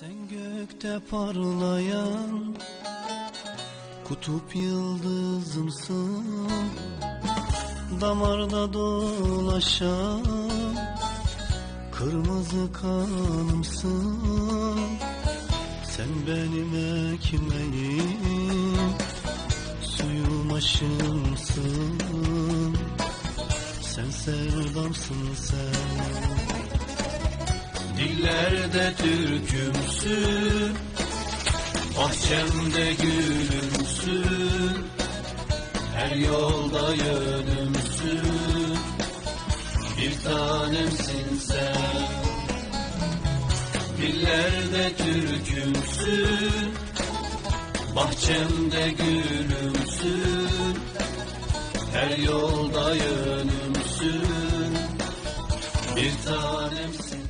Sen gökte parlayan kutup yıldızımsın. Damarda dolaşan kırmızı kanımsın. Sen benim ekmeğim suyum aşımsın. Sen sevdamsın sen Dillerde türkümsün Bahçemde gülümsün Her yolda yönümsün. Bir tanemsin sen. Dillerde türkümsün Bahçemde gülümsün Her yolda yönümsün. Bir tanemsin